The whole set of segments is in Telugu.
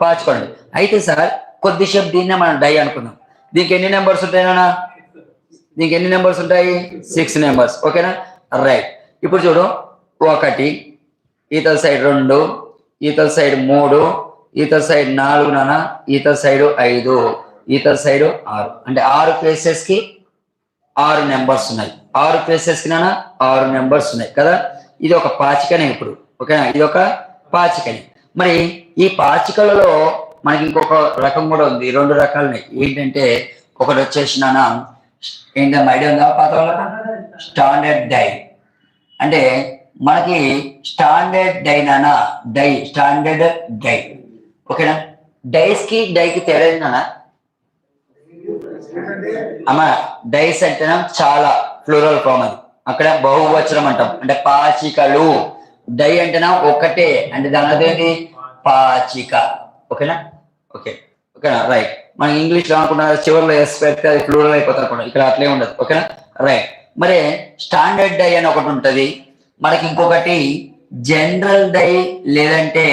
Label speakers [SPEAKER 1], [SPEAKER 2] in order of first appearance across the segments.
[SPEAKER 1] పాచుకోండి. అయితే సార్ కొద్దిసేపు దీన్నే మనం డై అనుకుందాం. దీనికి ఎన్ని నెంబర్స్ ఉంటాయినా దీనికి ఎన్ని నెంబర్స్ ఉంటాయి? Six numbers. ఓకేనా? రైట్. ఇప్పుడు చూడు. ఒకటి ఈతల సైడ్ రెండు ఈతల సైడ్ మూడు ఈతల సైడ్ నాలుగు నాన్న ఈతల సైడ్ ఐదు ఈతల సైడ్ ఆరు. అంటే ఆరు ప్లేసెస్కి ఆరు నెంబర్స్ ఉన్నాయి. ఆరు ప్లేసెస్కి నాన్న ఆరు నెంబర్స్ ఉన్నాయి. కదా? ఇది ఒక పాచికనే ఇప్పుడు. ఓకేనా? ఇది ఒక పాచికని. మరి ఈ పాచికలలో మనకి ఇంకొక రకం కూడా ఉంది. రెండు రకాలు ఉన్నాయి ఏంటంటే ఒకటి వచ్చేసి నాన్న ఏంటమ్మా ఐడియా ఉందా పాత స్టాండర్డ్ డై. అంటే మనకి స్టాండర్డ్ డై నాన్న డై స్టాండర్డ్ డై. ఓకేనా? డైస్కి డైకి తేడా ఏంటి నాన్న? అమ్మ డైస్ అంటేనా చాలా ఫ్లోరల్ ఫామ్ అది. అక్కడ బహువచనం అంటాం. అంటే పాచికలు. డై అంటేనా ఒకటే. అంటే దాని అర్థం ఏంటి? పాచిక. ఓకేనా? ఓకే. ఓకేనా? రైట్. మనం ఇంగ్లీష్లో అనుకున్న చివరిలో ఎస్ పెడితే అది ఫ్లూరల్ అయిపోతుంది అనుకున్నాం ఇక్కడ అట్లే ఉండదు. ఓకేనా? రైట్. మరి స్టాండర్డ్ డై అని ఒకటి ఉంటుంది. మనకి ఇంకొకటి జనరల్ డై లేదంటే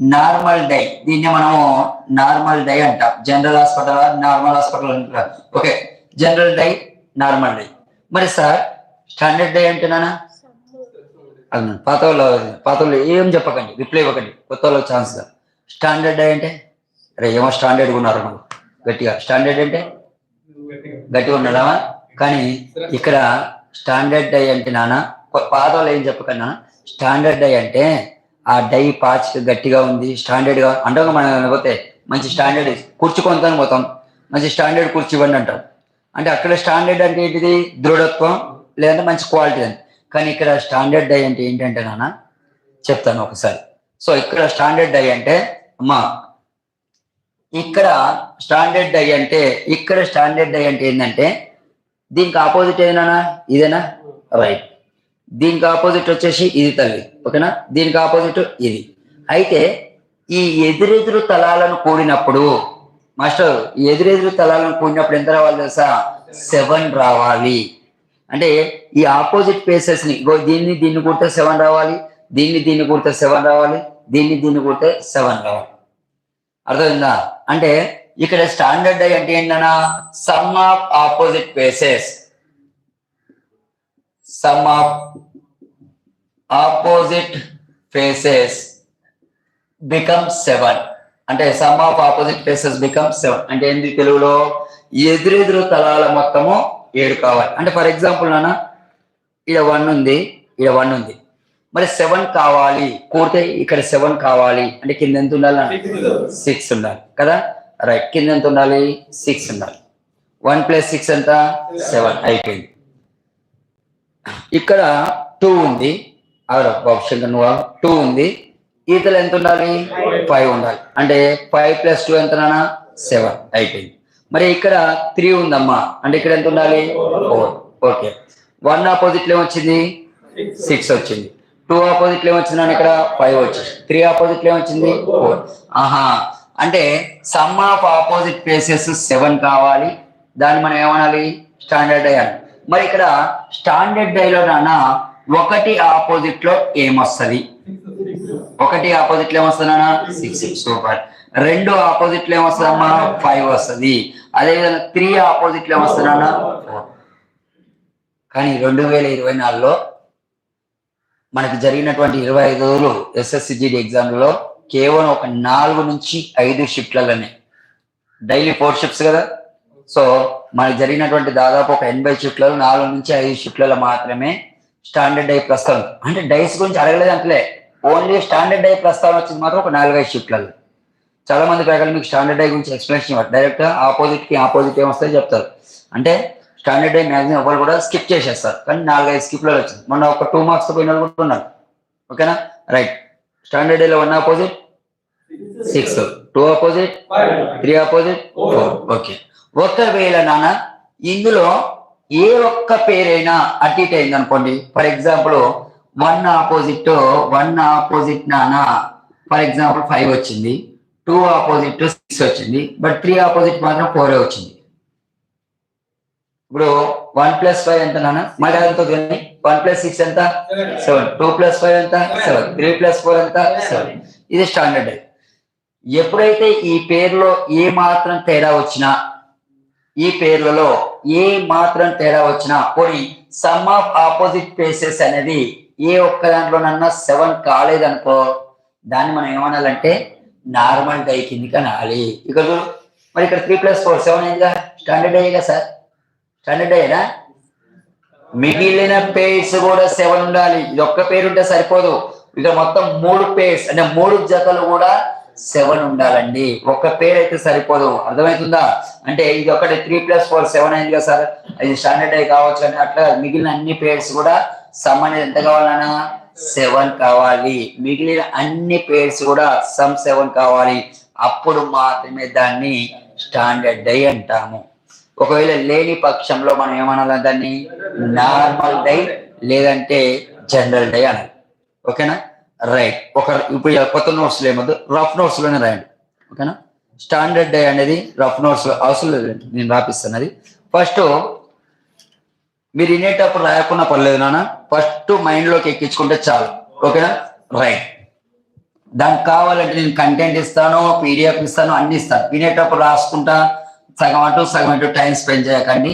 [SPEAKER 1] నార్మల్ డై. దీన్ని మనము నార్మల్ డై అంటాం. జనరల్ హాస్పిటల్ నార్మల్ హాస్పిటల్ అంటారు okay. General die normal die. మరి సార్ స్టాండర్డ్ డై అంటేనా అవును. పాత వాళ్ళు పాత వాళ్ళు ఏం చెప్పకండి రిప్లై ఇవ్వకండి. కొత్త వాళ్ళకి ఛాన్స్ స్టాండర్డ్ అంటే అరే ఏమో స్టాండర్డ్గా ఉన్నారు నువ్వు. గట్టిగా. స్టాండర్డ్ అంటే గట్టిగా ఉన్నాడా కానీ ఇక్కడ స్టాండర్డ్ డై అంటే నాన్న పాత వాళ్ళు ఏం చెప్పకన్నా స్టాండర్డ్ డై అంటే ఆ డై పాచ్ గట్టిగా ఉంది స్టాండర్డ్గా అంటే మనం పోతే మంచి స్టాండర్డ్ కూర్చుకొని పోతాం. మంచి స్టాండర్డ్ కుర్చీ ఇవ్వండి అంటాం. అంటే అక్కడ స్టాండర్డ్ అంటే ఏంటిది? దృఢత్వం లేదంటే మంచి క్వాలిటీ అని. కానీ ఇక్కడ స్టాండర్డ్ డై అంటే ఏంటంటే నాన్న చెప్తాను ఒకసారి. సో ఇక్కడ స్టాండర్డ్ డై అంటే అమ్మా ఇక్కడ స్టాండర్డ్ డై అంటే ఇక్కడ స్టాండర్డ్ డై అంటే ఏంటంటే దీనికి ఆపోజిట్ ఏదైనా ఇదేనా? రైట్. దీనికి ఆపోజిట్ వచ్చేసి ఇది తల్లి ఓకేనా? దీనికి ఆపోజిట్ ఇది. అయితే ఈ ఎదురెదురు తలాలను కూడినప్పుడు మాస్టర్ ఎదురెదురు తలాలను కూడినప్పుడు ఎంత రావాలి తెలుసా? సెవెన్ రావాలి. అంటే ఈ ఆపోజిట్ ప్లేసెస్ని ఇగో దీన్ని దీన్ని కూడితే సెవెన్ రావాలి దీన్ని దీన్ని కూడితే సెవెన్ రావాలి దీన్ని దీన్ని కూడితే సెవెన్ రావాలి. అర్థమైందా? అంటే ఇక్కడ స్టాండర్డ్ అంటే ఏంటన్నా? Sum of opposite places sum of opposite faces become seven అంటే sum of opposite faces become seven అంటే ఏంది తెలుగులో? ఎదురెదురు తలాల మొత్తము ఏడు కావాలి. అంటే ఫర్ ఎగ్జాంపుల్ నాన్న ఇక్కడ వన్ ఉంది ఇక్కడ వన్ ఉంది. మరి సెవెన్ కావాలి కూడితే ఇక్కడ సెవెన్ కావాలి అంటే కింద ఎంత ఉండాలి సిక్స్ ఉండాలి. కదా? రైట్ కింద ఎంత ఉండాలి? సిక్స్ ఉండాలి. వన్ ప్లస్ సిక్స్ ఎంత? సెవెన్ అయిపోయింది. ఇక్కడ టూ ఉంది. ఆప్షన్ నువ్వు టూ ఉంది. ఈతలు ఎంత ఉండాలి? ఫైవ్ ఉండాలి. అంటే ఫైవ్ ప్లస్ టూ ఎంత నాన్న? సెవెన్ అయిపోయింది. మరి ఇక్కడ త్రీ ఉందమ్మా. అంటే ఇక్కడ ఎంత ఉండాలి? ఫోర్ ఓకే వన్ ఆపోజిట్లో ఏమొచ్చింది? సిక్స్ వచ్చింది. టూ ఆపోజిట్లో ఏమొచ్చింది? ఇక్కడ ఫైవ్ వచ్చింది త్రీ ఆపోజిట్లో ఏమొచ్చింది? ఫోర్ ఆహా. అంటే sum of opposite places seven కావాలి. దాన్ని మనం ఏమనాలి? స్టాండర్డ్ డై అని మరి ఇక్కడ స్టాండర్డ్ డైలో నాన్న ఒకటి ఆపోజిట్లో ఏమొస్తుంది? ఒకటి ఆపోజిట్లో ఏమొస్తుందన్నా సిక్స్ సూపర్ రెండు ఆపోజిట్లో ఏమొస్తుందమ్మా? ఫైవ్ వస్తుంది. అదేవిధంగా త్రీ ఆపోజిట్లో ఏమొస్తుందన్నా కానీ రెండు వేల ఇరవై నాలుగులో మనకి జరిగినటువంటి ఇరవై ఐదు రోజులు ఎస్ఎస్సిజిడి ఎగ్జామ్లో కేవలం ఒక నాలుగు నుంచి ఐదు షిఫ్ట్లలోనే. డైలీ ఫోర్ షిఫ్ట్స్ కదా? సో మనకి జరిగినటువంటి దాదాపు ఒక ఎనభై షిఫ్ట్లలో నాలుగు నుంచి ఐదు షిఫ్ట్లలో మాత్రమే స్టాండర్డ్ డై ప్రస్తావన. అంటే డైస్ గురించి అడగలేదు అంటలే ఓన్లీ స్టాండర్డ్ డై ప్రస్తావన వచ్చింది మాత్రం ఒక నాలుగైదు షిఫ్ట్లలో చాలా మంది ప్రకారం మీకు స్టాండర్డ్ డై గురించి ఎక్స్ప్లెనేషన్ ఇవ్వరు డైరెక్ట్ ఆపోజిట్కి ఆపోజిట్ ఏమొస్తాయో చెప్తారు. అంటే స్టాండర్డ్ డై మ్యాక్సిమం ఎవరు కూడా స్కిప్ చేసేస్తారు. కానీ నాలుగైదు స్కిప్లలో వచ్చింది. మొన్న ఒక టూ మార్క్స్ పోయిన వాళ్ళు కూడా ఉన్నారు. ఓకేనా రైట్ స్టాండర్డ్ డైలో one opposite six two opposite three opposite four okay ఒకవేళ నాన్న ఇందులో ఏ ఒక్క పేరైనా అటు ఇటు అయింది అనుకోండి. For example one opposite one opposite నాన్న. ఫర్ ఎగ్జాంపుల్ ఫైవ్ వచ్చింది. టూ ఆపోజిట్ టు సిక్స్ వచ్చింది బట్ త్రీ ఆపోజిట్ మాత్రం ఫోర్ వచ్చింది. ఇప్పుడు వన్ ప్లస్ ఫైవ్ ఎంత నాన్న? మరి కానీ వన్ ప్లస్ సిక్స్ ఎంత? సెవెన్. టూ ప్లస్ ఫైవ్ ఎంత? సెవెన్. త్రీ ప్లస్ ఫోర్ ఎంత? సెవెన్. ఇది స్టాండర్డ్. ఎప్పుడైతే ఈ పేర్లో ఏ మాత్రం తేడా వచ్చినా ఈ పేర్లలో ఏ మాత్రం తేడా వచ్చినా పోనీ సమ్ ఆఫ్ ఆపోజిట్ ప్లేసెస్ అనేది ఏ ఒక్క దాంట్లోనన్నా సెవెన్ కాలేదనుకో దాన్ని మనం ఏమనాలంటే నార్మల్ డై కిందికి అనాలి ఇక్కడ మరి ఇక్కడ త్రీ ప్లస్ ఫోర్ సెవెన్ అయిందిగా. స్టాండర్డ్ అయ్యేగా సార్. స్టాండర్డ్ అయ్యేనా? మిగిలిన పేర్స్ కూడా సెవెన్ ఉండాలి. ఇది ఒక్క పేరు ఉంటే సరిపోదు. ఇక మొత్తం మూడు పేర్స్ అంటే మూడు జతలు కూడా సెవెన్ ఉండాలండి. ఒక్క పేరు అయితే సరిపోదు. అర్థమవుతుందా? అంటే ఇది ఒకటి త్రీ ప్లస్ ఫోర్ సెవెన్ అయింది కదా సార్. అది స్టాండర్డ్ అయి కావచ్చు అని అట్లా మిగిలిన అన్ని పేర్స్ కూడా సమ్ అనేది ఎంత కావాలన్నా సెవెన్ కావాలి. మిగిలిన అన్ని పేర్స్ కూడా సమ్ సెవెన్ కావాలి. అప్పుడు మాత్రమే దాన్ని స్టాండర్డ్ డై అంటాము. ఒకవేళ లేని పక్షంలో మనం ఏమనాలి దాన్ని? నార్మల్ డై లేదంటే జనరల్ డై అనాలి. ఓకేనా? రైట్ ఒక ఇప్పుడు కొత్త నోట్స్ ఏమద్దు? రఫ్ నోట్స్లోనే రాయండి. ఓకేనా? స్టాండర్డ్ డే అనేది రఫ్ నోట్స్ అవసరం లేదు నేను రాపిస్తున్నది. ఫస్ట్ మీరు వినేటప్పుడు రాయకుండా పర్లేదు నాన్న. ఫస్ట్ మైండ్లోకి ఎక్కించుకుంటే చాలు. ఓకేనా? రైట్ దానికి కావాలంటే నేను కంటెంట్ ఇస్తాను పీడిఎఫ్ ఇస్తాను అన్ని ఇస్తాను. వినేటప్పుడు రాసుకుంటా సగం అటు సగం అటు టైం స్పెండ్ చేయకండి.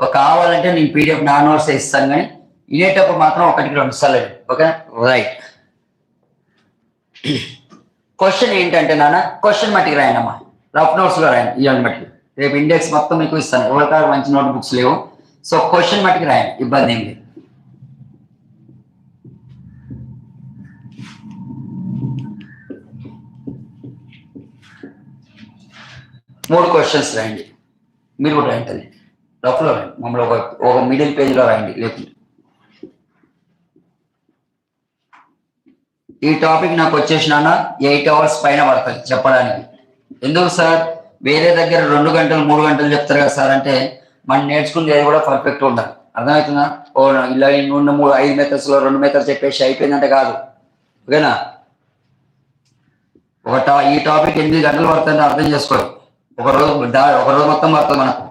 [SPEAKER 1] ఒక కావాలంటే నేను పీడిఎఫ్ నాన్ అవర్స్ ఇస్తాను కానీ వినేటప్పుడు మాత్రం ఒకటికి రెండు సార్లు ఓకే రైట్ క్వశ్చన్ ఏంటంటే నాన్న క్వశ్చన్ మట్టికి రాయనమ్మా రఫ్ నోట్స్లో రాయండి. ఇవన్నీ మట్టికి. రేపు ఇండెక్స్ మొత్తం మీకు ఇస్తాను. ఎవరికారు మంచి నోట్ బుక్స్ లేవు. సో క్వశ్చన్ మట్టికి రాయండి. ఇబ్బంది ఏం లేదు. మూడు క్వశ్చన్స్ రాయండి. మీరు కూడా రాయండి తల్లి. రఫ్లో రాయండి. మమ్మల్ని ఒక ఒక మిడిల్ పేజ్లో రాయండి. లేకుంటే. ఈ టాపిక్ నాకు వచ్చేసిన ఎయిట్ అవర్స్ పైన పడుతుంది చెప్పడానికి. ఎందుకు సార్? వేరే దగ్గర రెండు గంటలు మూడు గంటలు చెప్తారు కదా సార్ అంటే మనం నేర్చుకునేది కూడా పర్ఫెక్ట్ ఉండాలి. అర్థమవుతుందా? ఓ ఇలా ఉన్న మూడు ఐదు మెథడ్స్ రెండు మెథడ్స్ చెప్పేసి అయిపోయిందంటే కాదు. ఓకేనా? ఒక టా ఈ టాపిక్ ఎనిమిది గంటలు పడుతుందని అర్థం చేసుకోవాలి. ఒక రోజు ఒక రోజు మొత్తం పడుతుంది మనకు.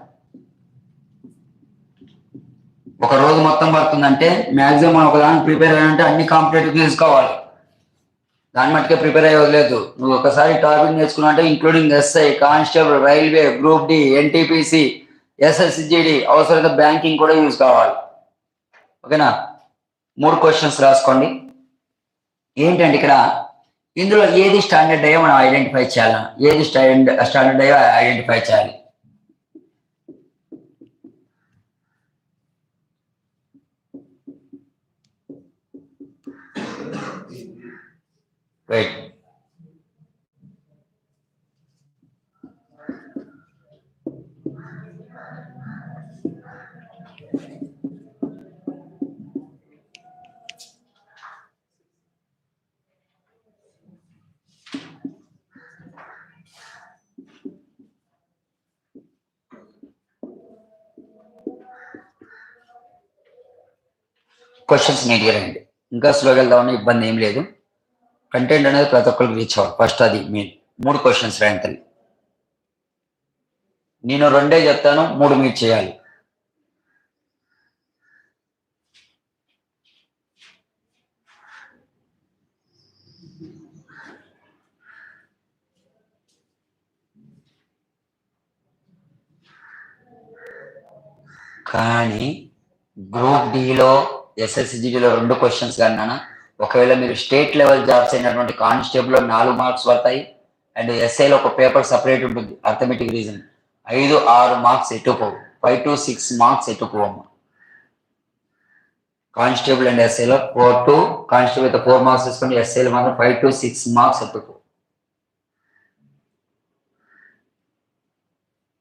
[SPEAKER 1] ఒక రోజు మొత్తం పడుతుందంటే మ్యాక్సిమం మనం ఒకదానికి ప్రిపేర్ అయ్యాలంటే అన్ని కాంపిటేటివ్ తీసుకోవాలి. దాని మట్టుకే ప్రిపేర్ అయ్యలేదు నువ్వు ఒకసారి టాపిక్ నేర్చుకున్నా అంటే including SI constable railway group D NTPC SSC GD అవసరమైతే బ్యాంకింగ్ కూడా యూజ్ కావాలి. ఓకేనా? మూడు క్వశ్చన్స్ రాసుకోండి. ఏంటంటే ఇక్కడ ఇందులో ఏది స్టాండర్డ్ అయ్యో మనం ఐడెంటిఫై చేయాలి? ఏది స్టాండర్డ్ స్టాండర్డ్ అయ్యో ఐడెంటిఫై చేయాలి. రైట్ క్వశ్చన్స్ నీట్గా రండి ఇంకా స్లోగా వెళ్దామని ఇబ్బంది ఏం లేదు. కంటెంట్ అనేది ప్రతి ఒక్కరికి రీచ్ అవ్వాలి. ఫస్ట్ అది మెయిన్ మూడు క్వశ్చన్స్ రాయండి తల్లి నేను రెండే చెప్తాను మూడు మీరు చేయాలి. కానీ గ్రూప్ డిలో ఎస్ఎస్సిజిలో రెండు క్వశ్చన్స్ కన్నా ఒకవేళ మీరు స్టేట్ లెవెల్ జాబ్స్ అయినటువంటి కానిస్టేబుల్లో నాలుగు మార్క్స్ పడతాయి. అండ్ ఎస్ఐలో ఒక పేపర్ సపరేట్ ఉంటుంది. అర్థమెటిక్ రీజన్ ఐదు ఆరు మార్క్స్ ఎట్టుకోవు ఫైవ్ టు సిక్స్ మార్క్స్ ఎట్టుకోవమ్మ కానిస్టేబుల్ అండ్ ఎస్ఐలో ఫోర్ టు కానిస్టేబుల్ అయితే ఫోర్ మార్క్స్ తీసుకొని ఎస్ఐలో మాత్రం ఫైవ్ టు సిక్స్ మార్క్స్ ఎట్టుకో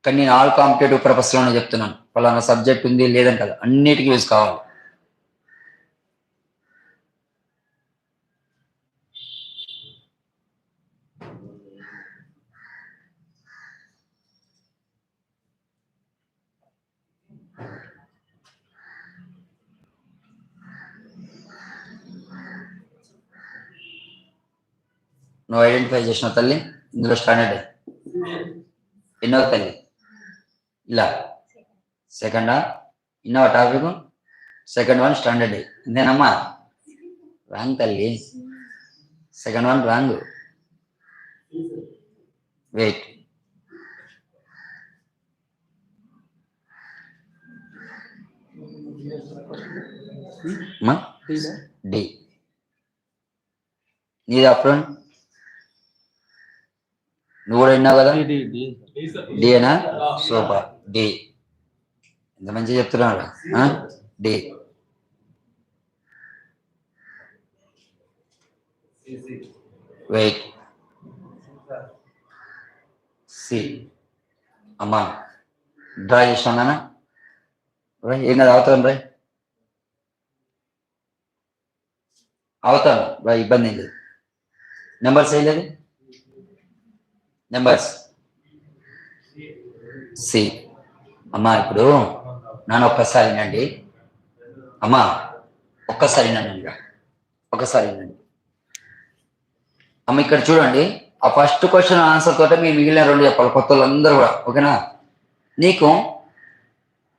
[SPEAKER 1] కానీ నేను ఆల్ కాంపిటేటివ్ పర్పస్లోనే చెప్తున్నాను. ఫలానా సబ్జెక్ట్ ఉంది లేదని కదా. అన్నిటికీ యూజ్ కావాలి. నువ్వు ఐడెంటిఫై చేసిన తల్లి ఇందులో స్టాండర్డ్ ఎన్నో తల్లి. ఇలా. సెకండా ఇన్నో టాపిక్ సెకండ్ వన్ స్టాండర్డ్ ఇంతేనమ్మా రాంగ్ తల్లి. Second one wrong wait D నీది అప్పుడు నువ్వు కూడా విన్నావు కదా డినా సూపర్. డి. ఎంత మంచిగా చెప్తున్నాడు. ఆ? డి. వెయిట్. సి. అమ్మా. డ్రా చేసినానా రై ఏం కదా అవుతాను రై. అవుతాను రై ఇబ్బంది ఏం లేదు. నెంబర్స్ ఏం లేదు? నెంబర్స్ సి అమ్మా ఇప్పుడు నన్ను ఒక్కసారి వినండి. అమ్మా ఒక్కసారి నన్ను ఇక. ఒక్కసారి వినండి. అమ్మ ఇక్కడ చూడండి. ఆ ఫస్ట్ క్వశ్చన్ ఆన్సర్ తోటే మీరు మిగిలిన రెండు చెప్పాలి. కొత్త వాళ్ళందరూ కూడా ఓకేనా? నీకు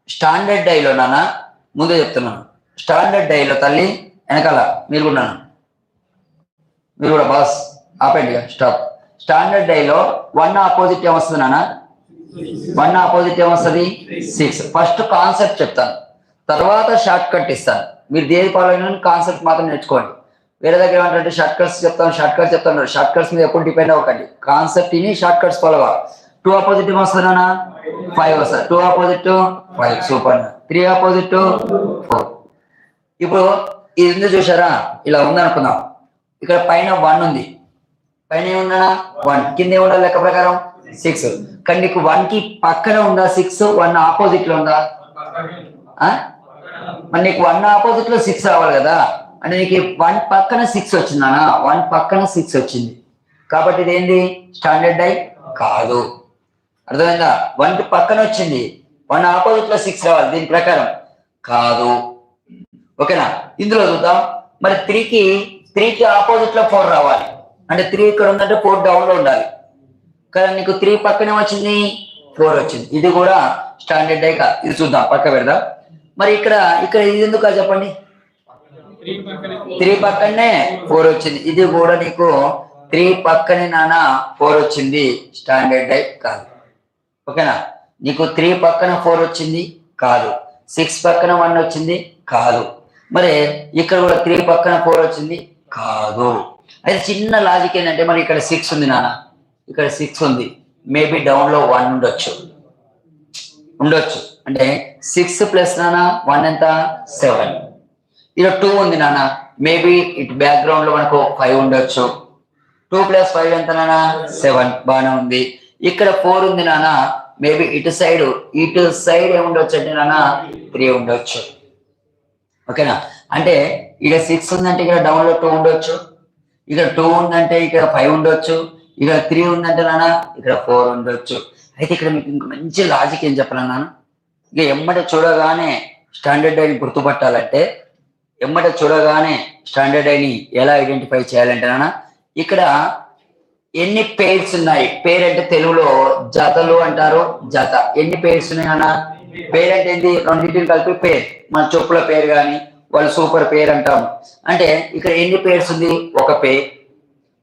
[SPEAKER 1] స్టాండర్డ్ డైలో నాన్న ముందే చెప్తున్నాను. స్టాండర్డ్ డైలో తల్లి వెనకాల మీరు కూడా నాన్న. మీరు కూడా బాస్ ఆపండి ఇక, స్టాప్ స్టాండర్డ్ డైలో వన్ ఆపోజిట్ ఏమొస్తుంది నాన్న? వన్ ఆపోజిట్ ఏమొస్తుంది సిక్స్ ఫస్ట్ కాన్సెప్ట్ చెప్తాను. తర్వాత షార్ట్ కట్ ఇస్తాను. మీరు దేని పాలైన కాన్సెప్ట్ మాత్రం నేర్చుకోండి. వేరే దగ్గర ఏమంటే షార్ట్ కట్స్ చెప్తాను షార్ట్ కట్స్ చెప్తాను షార్ట్ కట్స్ మీద ఎప్పుడు డిపెండ్ అవ్వకండి. కాన్సెప్ట్ ఇని shortcuts follow two opposite ఏమొస్తుందన్నా ఫైవ్ వస్తుంది two opposite five super three opposite four ఇప్పుడు ఇది ఉంది చూసారా ఇలా ఉందనుకుందాం. ఇక్కడ పైన వన్ ఉంది. పైన ఏముందా వన్. కింద ఏముండాలి లెక్క ప్రకారం? సిక్స్. కానీ నీకు వన్కి పక్కన ఉందా సిక్స్? వన్ ఆపోజిట్లో ఉందా మరి నీకు వన్ ఆపోజిట్లో సిక్స్ రావాలి కదా? అంటే నీకు వన్ పక్కన సిక్స్ వచ్చిందనా? వన్ పక్కన సిక్స్ వచ్చింది. కాబట్టి ఇది స్టాండర్డ్ డై కాదు. అర్థమైందా? వన్ పక్కన వచ్చింది. వన్ ఆపోజిట్లో సిక్స్ రావాలి దీని ప్రకారం. కాదు. ఓకేనా? ఇందులో చూద్దాం. మరి త్రీకి త్రీకి ఆపోజిట్లో ఫోర్ రావాలి. అంటే త్రీ ఇక్కడ ఉందంటే ఫోర్ డౌన్లో ఉండాలి. కదా నీకు త్రీ పక్కనే వచ్చింది ఫోర్ వచ్చింది. ఇది కూడా స్టాండర్డ్ డై కాదు. ఇది చూద్దాం పక్క పెడదాం. మరి ఇక్కడ ఇక్కడ ఇది ఎందుకు చెప్పండి? త్రీ పక్కనే ఫోర్ వచ్చింది. ఇది కూడా నీకు త్రీ పక్కనే నాన్న ఫోర్ వచ్చింది స్టాండర్డ్ డై కాదు. ఓకేనా? నీకు త్రీ పక్కన ఫోర్ వచ్చింది కాదు. సిక్స్ పక్కన వన్ వచ్చింది కాదు. మరి ఇక్కడ కూడా త్రీ పక్కన ఫోర్ వచ్చింది కాదు. అయితే చిన్న లాజిక్ ఏంటంటే మరి ఇక్కడ సిక్స్ ఉంది నాన్న. ఇక్కడ సిక్స్ ఉంది. మేబీ డౌన్లో వన్ ఉండొచ్చు. ఉండొచ్చు. అంటే సిక్స్ ప్లస్ నాన్న వన్ ఎంత? సెవెన్ ఇక్కడ టూ ఉంది నాన్న. మేబీ ఇటు బ్యాక్గ్రౌండ్లో మనకు ఫైవ్ ఉండొచ్చు. టూ ప్లస్ ఫైవ్ ఎంత నాన్న? సెవెన్ బాగానే ఉంది. ఇక్కడ ఫోర్ ఉంది నాన్న. మేబీ ఇటు సైడ్ ఇటు సైడ్ ఏముండొచ్చు అంటే నాన్న? త్రీ ఉండొచ్చు. ఓకేనా అంటే ఇక సిక్స్ ఉందంటే ఇక్కడ డౌన్లో టూ ఉండొచ్చు. ఇక్కడ టూ ఉందంటే ఇక్కడ ఫైవ్ ఉండొచ్చు. ఇక్కడ త్రీ ఉందంటే నాన్న ఇక్కడ ఫోర్ ఉండొచ్చు. అయితే ఇక్కడ మీకు ఇంక మంచి లాజిక్ ఏం చెప్పాలన్నా ఇక ఎమ్మట చూడగానే స్టాండర్డ్ ఐని గుర్తుపట్టాలంటే ఎమ్మట చూడగానే స్టాండర్డ్ ఐని ఎలా ఐడెంటిఫై చేయాలంటే నాన్న ఇక్కడ ఎన్ని పేర్స్ ఉన్నాయి? పేరు అంటే తెలుగులో జతలు అంటారు. జత. ఎన్ని పేర్స్ ఉన్నాయి అన్న పేరు అంటే ఏంటి రెండింటిని కలిపి పేరు మన చెప్పుల పేరు కానీ వాళ్ళు సూపర్ పేర్ అంటాం. అంటే ఇక్కడ ఎన్ని పేర్స్ ఉంది? ఒక పేర్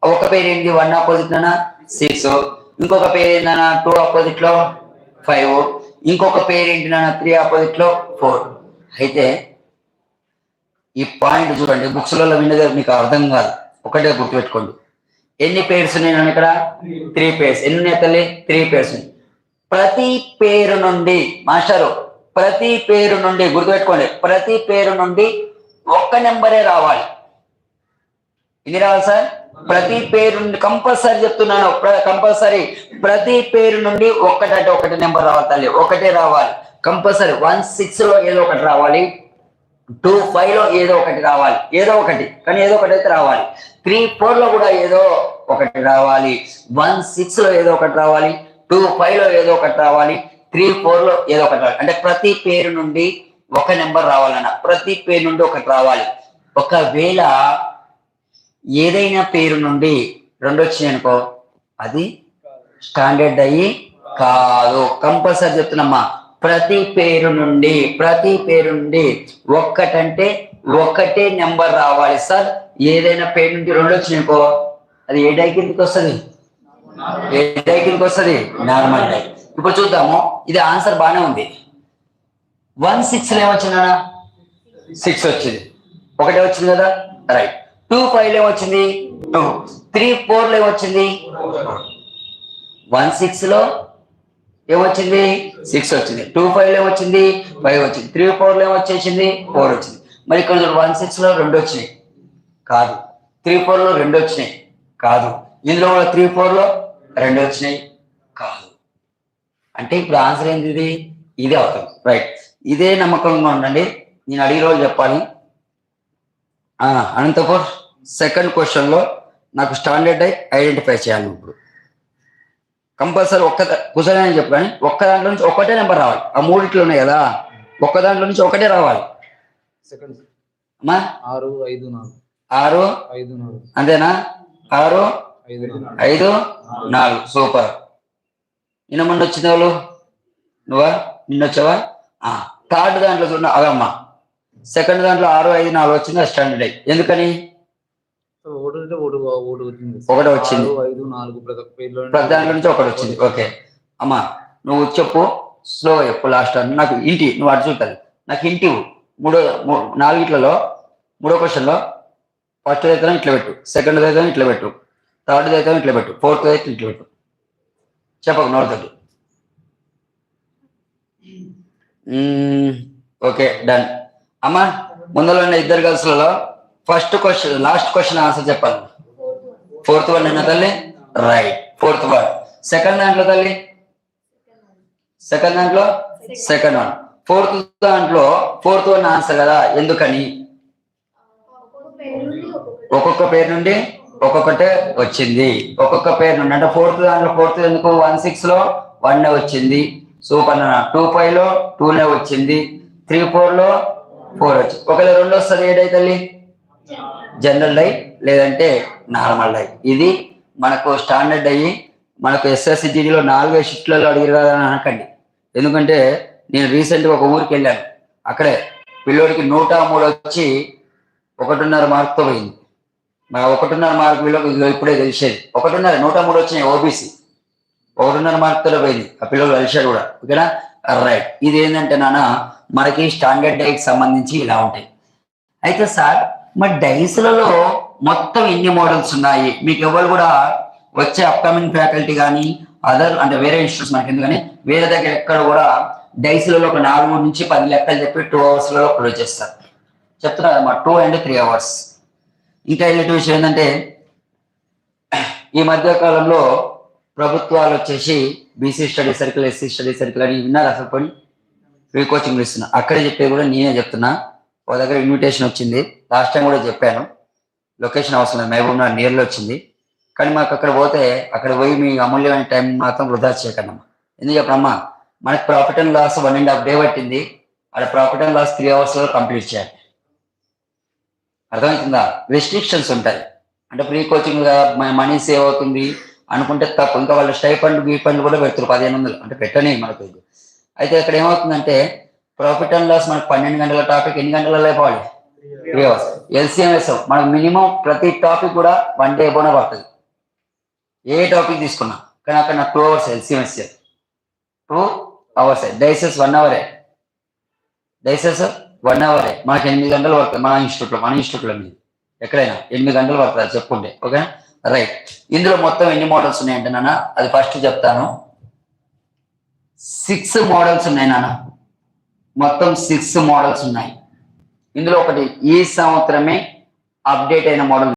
[SPEAKER 1] ఒక పేరు ఏంటి వన్ ఆపోజిట్ నానా? సిక్స్. ఇంకొక పేరు ఏంటన్నా టూ ఆపోజిట్లో ఫైవ్. ఇంకొక పేరు ఏంటి నాన్న త్రీ ఆపోజిట్లో ఫోర్. అయితే ఈ పాయింట్ చూడండి. బుక్స్లలో విన్నది మీకు అర్థం కాదు. ఒకటే గుర్తుపెట్టుకోండి. ఎన్ని పేర్స్ ఉన్నాయి నాన్న ఇక్కడ? Three pairs. ఎన్ని ఉన్నాయి తల్లి? Three pairs. ప్రతి పేరు నుండి మాస్టరు ప్రతి పేరు నుండి గుర్తుపెట్టుకోండి ప్రతి పేరు నుండి ఒక్క నెంబరే రావాలి. ఇది రావాలి సార్? ప్రతి పేరు నుండి కంపల్సరీ చెప్తున్నాను కంపల్సరీ. ప్రతి పేరు నుండి ఒక్కటంటే ఒకటి నెంబర్ రావాలి తల్లి ఒకటే రావాలి. కంపల్సరీ. వన్ సిక్స్లో ఏదో ఒకటి రావాలి టూ ఫైవ్లో ఏదో ఒకటి రావాలి ఏదో ఒకటి. కానీ ఏదో ఒకటి అయితే రావాలి. త్రీ ఫోర్లో కూడా ఏదో ఒకటి రావాలి వన్ సిక్స్లో ఏదో ఒకటి రావాలి టూ ఫైవ్లో ఏదో ఒకటి రావాలి త్రీ ఫోర్లో ఏదో ఒకటి రావాలి. అంటే ప్రతి పేరు నుండి ఒక నెంబర్ రావాలన్న ప్రతి పేరు నుండి ఒకటి రావాలి. ఒకవేళ ఏదైనా పేరు నుండి రెండు వచ్చినాయి అనుకో అది స్టాండర్డ్ అయ్యి కాదు. కంపల్సరీ చెప్తున్నామ్మా. ప్రతి పేరు నుండి ప్రతి పేరు నుండి ఒక్కటంటే ఒక్కటే నెంబర్ రావాలి. సార్ ఏదైనా పేరు నుండి రెండు వచ్చినాయి అనుకో అది ఏ డై కిందకి వస్తుంది? ఏ డై కిందకి వస్తుంది? నార్మల్ డై ఇప్పుడు చూద్దాము. ఇది ఆన్సర్ బాగానే ఉంది. వన్ సిక్స్లో ఏమొచ్చిందా సిక్స్ వచ్చింది. ఒకటే వచ్చింది కదా? రైట్. టూ ఫైవ్లో ఏమొచ్చింది? టూ. త్రీ ఫోర్లో ఏమొచ్చింది? వన్ సిక్స్లో ఏమొచ్చింది? సిక్స్ వచ్చింది. టూ ఫైవ్లో ఏమొచ్చింది? ఫైవ్ వచ్చింది. త్రీ ఫోర్లో ఏమొచ్చేసింది? ఫోర్ వచ్చింది. మరి ఇక్కడ వన్ సిక్స్లో రెండు వచ్చినాయి. కాదు. త్రీ ఫోర్లో రెండు వచ్చినాయి. కాదు. ఇందులో కూడా త్రీ ఫోర్లో రెండు వచ్చినాయి. అంటే ఇప్పుడు ఆన్సర్ ఏంది ఇది? ఇదే అవుతుంది. రైట్ ఇదే నమ్మకంగా ఉండండి. నేను అడిగిన రోజు చెప్పాలి. అనంతపూర్ సెకండ్ క్వశ్చన్లో నాకు స్టాండర్డ్ అయి ఐడెంటిఫై చేయాలి ఇప్పుడు. కంపల్సరీ ఒక్క క్వశ్చన్ అని చెప్పు కానీ ఒక్క దాంట్లో నుంచి ఒకటే నెంబర్ రావాలి. ఆ మూడిట్లో ఉన్నాయి కదా. ఒక్క దాంట్లో నుంచి ఒకటే రావాలి.
[SPEAKER 2] సెకండ్
[SPEAKER 1] అమ్మా?
[SPEAKER 2] ఆరు ఐదు నాలుగు.
[SPEAKER 1] ఆరు?
[SPEAKER 2] ఐదు నాలుగు.
[SPEAKER 1] అంతేనా? ఆరు?
[SPEAKER 2] ఐదు నాలుగు.
[SPEAKER 1] సూపర్ నిన్న వచ్చిన వాళ్ళు నువ్వా? నిన్న వచ్చావా థర్డ్ దాంట్లో చూడ అవమ్మా సెకండ్ దాంట్లో ఆరు ఐదు నాలుగు వచ్చింది స్టాండర్డ్ అయి ఎందుకని?
[SPEAKER 2] ఒకటి వచ్చింది.
[SPEAKER 1] వచ్చింది.
[SPEAKER 2] ప్రతి
[SPEAKER 1] దాంట్లో నుంచి ఒకటి వచ్చింది. ఓకే. అమ్మా నువ్వు చెప్పు. స్లో చెప్పు లాస్ట్ నాకు ఇంటి నువ్వు అటు చూడాలి నాకు ఇంటి. మూడో నాలుగిట్లలో మూడో క్వశ్చన్లో ఫస్ట్ అయితే ఇట్లా పెట్టు. సెకండ్ అయితే ఇట్లా పెట్టు. థర్డ్ అయితే ఇట్లా పెట్టు. ఫోర్త్ అయితే ఇట్లా పెట్టు. చెప్పకు నోడతట్టు ఓకే డన్ అమ్మా ముందులో ఉన్న ఇద్దరు గర్ల్స్లలో first question last question answer చెప్పాలి. ఫోర్త్ వన్ అన్న తల్లి? రైట్ ఫోర్త్ వన్ సెకండ్ దాంట్లో తల్లి? సెకండ్ దాంట్లో? సెకండ్ వన్ ఫోర్త్ దాంట్లో ఫోర్త్ వన్ ఆన్సర్ కదా ఎందుకని? ఒక్కొక్క పేరు నుండి ఒక్కొక్కటే వచ్చింది. ఒక్కొక్క పేరు నుండి అంటే ఫోర్త్ దాంట్లో ఫోర్త్ ఎందుకు? వన్ సిక్స్లో వన్ వచ్చింది. సూపర్ టూ ఫైవ్లో టూనే వచ్చింది. త్రీ ఫోర్లో ఫోర్ వచ్చింది ఒకవేళ రెండు వస్తుంది ఏడై తల్లి? జనరల్ డై లేదంటే నార్మల్ డై ఇది మనకు స్టాండర్డ్ అయ్యి మనకు ఎస్ఎస్సి జీడీలో నాలుగో షిఫ్ట్లలో అడిగారు అని అనకండి. ఎందుకంటే నేను రీసెంట్గా ఒక ఊరికి వెళ్ళాను. అక్కడే పిల్లోడికి నూట మూడు వచ్చి ఒకటిన్నర మార్క్తో పోయింది. మా ఒకటిన్నర మార్కు వీళ్ళకి ఇప్పుడే తెలిసేది. ఒకటిన్నర నూట మూడు వచ్చినాయి ఓబీసీ ఒకటిన్నర మార్కుతో పోయింది ఆ పిల్లలు కలిశారు కూడా. ఓకేనా? రైట్ ఇది ఏంటంటే నాన్న మనకి స్టాండర్డ్ డైకి సంబంధించి ఇలా ఉంటాయి. అయితే సార్ మరి డైస్లలో మొత్తం ఎన్ని మోడల్స్ ఉన్నాయి? మీకు ఎవరు కూడా వచ్చే అప్కమింగ్ ఫ్యాకల్టీ కానీ అదర్ అంటే వేరే ఇన్స్టిట్యూట్స్ మనకి ఎందుకని వేరే దగ్గర ఎక్కడ కూడా డైస్లలో ఒక నాలుగు నుంచి పది లెక్కలు చెప్పి టూ అవర్స్లలో క్లోజ్ చేస్తారు. చెప్తున్నారు అన్నమాట. టూ అండ్ త్రీ అవర్స్ ఇంకా ఇలాంటి విషయం ఏంటంటే ఈ మధ్యకాలంలో ప్రభుత్వాలు వచ్చేసి BC study circle SC study circle అని విన్నారు అసలు పని. ఫ్రీ కోచింగ్ ఇస్తున్నా అక్కడే చెప్పేది కూడా నేనే చెప్తున్నా. ఒక దగ్గర ఇన్విటేషన్ వచ్చింది. లాస్ట్ టైం కూడా చెప్పాను. లొకేషన్ అవసరం లేదు. మహబూబ్ నగర్ నియర్లో వచ్చింది. కానీ మాకు అక్కడ పోతే అక్కడ పోయి మీ అమూల్యమైన టైం మాత్రం వృధా చేయకండి ఎందుకు చెప్పనమ్మా? మనకి profit and loss one and half day పట్టింది. అక్కడ ప్రాఫిట్ అండ్ లాస్ త్రీ అవర్స్లో కంప్లీట్ చేయాలి. అర్థమవుతుందా రెస్ట్రిక్షన్స్ ఉంటాయి. అంటే ఫ్రీ కోచింగ్ మనీ సేవ్ అవుతుంది అనుకుంటే తప్ప. ఇంకా వాళ్ళు స్టైఫండ్ గీఫండ్ కూడా పెడతారు పదిహేను వందలు. అంటే పెట్టని మనకు అయితే ఇక్కడ ఏమవుతుందంటే ప్రాఫిట్ అండ్ లాస్ మనకు పన్నెండు గంటల టాపిక్ ఎన్ని గంటలలో అయిపోవాలి త్రీ అవర్స్ ఎల్సిఎంఎస్ మనకు మినిమం ప్రతి టాపిక్ కూడా వన్ డే బోన పడుతుంది. ఏ టాపిక్ తీసుకున్నా. కానీ అక్కడ నాకు two hours LCMS two hours dices one అవరే డైసెస్ వన్ అవరే మనకి ఎనిమిది గంటలు పడుతుంది. మన ఇన్స్టిట్యూట్లో మన ఇన్స్టిట్యూట్లో మీద. ఎక్కడైనా ఎనిమిది గంటలు పడుతుంది చెప్పుకుంటే ఓకే రైట్. ఇందులో మొత్తం ఎన్ని మోడల్స్ ఉన్నాయంటే నాన్న అది ఫస్ట్ చెప్తాను. సిక్స్ మోడల్స్ ఉన్నాయి నాన్న. మొత్తం సిక్స్ మోడల్స్ ఉన్నాయి. ఇందులో ఒకటి ఈ సంవత్సరమే అప్డేట్ అయిన మోడల్